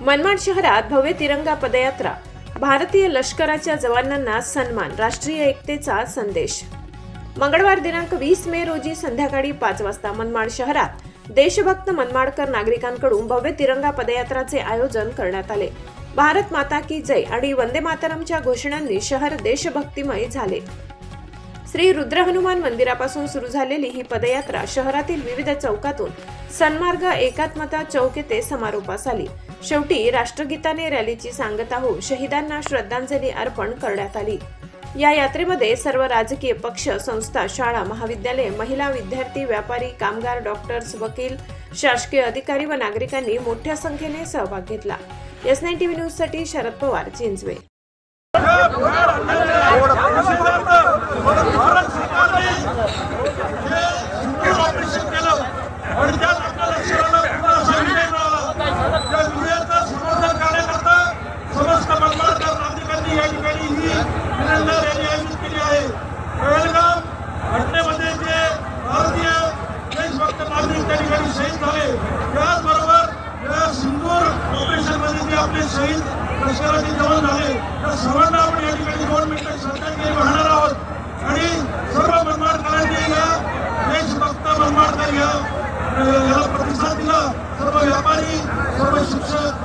मनमाड शहरात भव्य तिरंगा पदयात्रा. भारतीय लष्कराच्या जवानांना सन्मान राष्ट्रीय एकतेचा संदेश. मंगळवार दिनांक वीस मे रोजी संध्याकाळी पाच वाजता मनमाड शहरात देशभक्त मनमाडकर नागरिकांकडून भव्य तिरंगा पदयात्राचे आयोजन करण्यात आले. भारत माता की जय आणि वंदे मातरमच्या घोषणांनी शहर देशभक्तिमय झाले. श्री रुद्र हनुमान मंदिरापासून सुरू झालेली ही पदयात्रा शहरातील विविध चौकातून सन्मार्ग एकात्मता चौक येथे समारोपास आली. शेवटी राष्ट्रगीताने रॅलीची सांगता होऊन शहीदांना श्रद्धांजली अर्पण करण्यात आली. या यात्रेमध्ये सर्व राजकीय पक्ष संस्था शाळा महाविद्यालये महिला विद्यार्थी व्यापारी कामगार डॉक्टर्स वकील शासकीय अधिकारी व नागरिकांनी मोठ्या संख्येने सहभाग घेतला. एस नाईन टीव्ही न्यूजसाठी शरद पवार चिंचवे. ही तिरंगा रॅली आयोजित केली आहे. वेळगाव घटनेमध्ये जे भारतीय देशभक्त नागरिक त्या ठिकाणी शहीद झाले त्याचबरोबर या सिंदूर ऑपरेशनमध्ये जे आपले शहीद लष्कराचे जवान झाले त्या सर्वांना आपण या ठिकाणी दोन मिनिटं श्रद्धांजली वाहणार आहोत. आणि सर्व मनमाडकरांनी या देशभक्त मनमाडकर या याला प्रतिसाद दिला. सर्व व्यापारी सर्व शिक्षक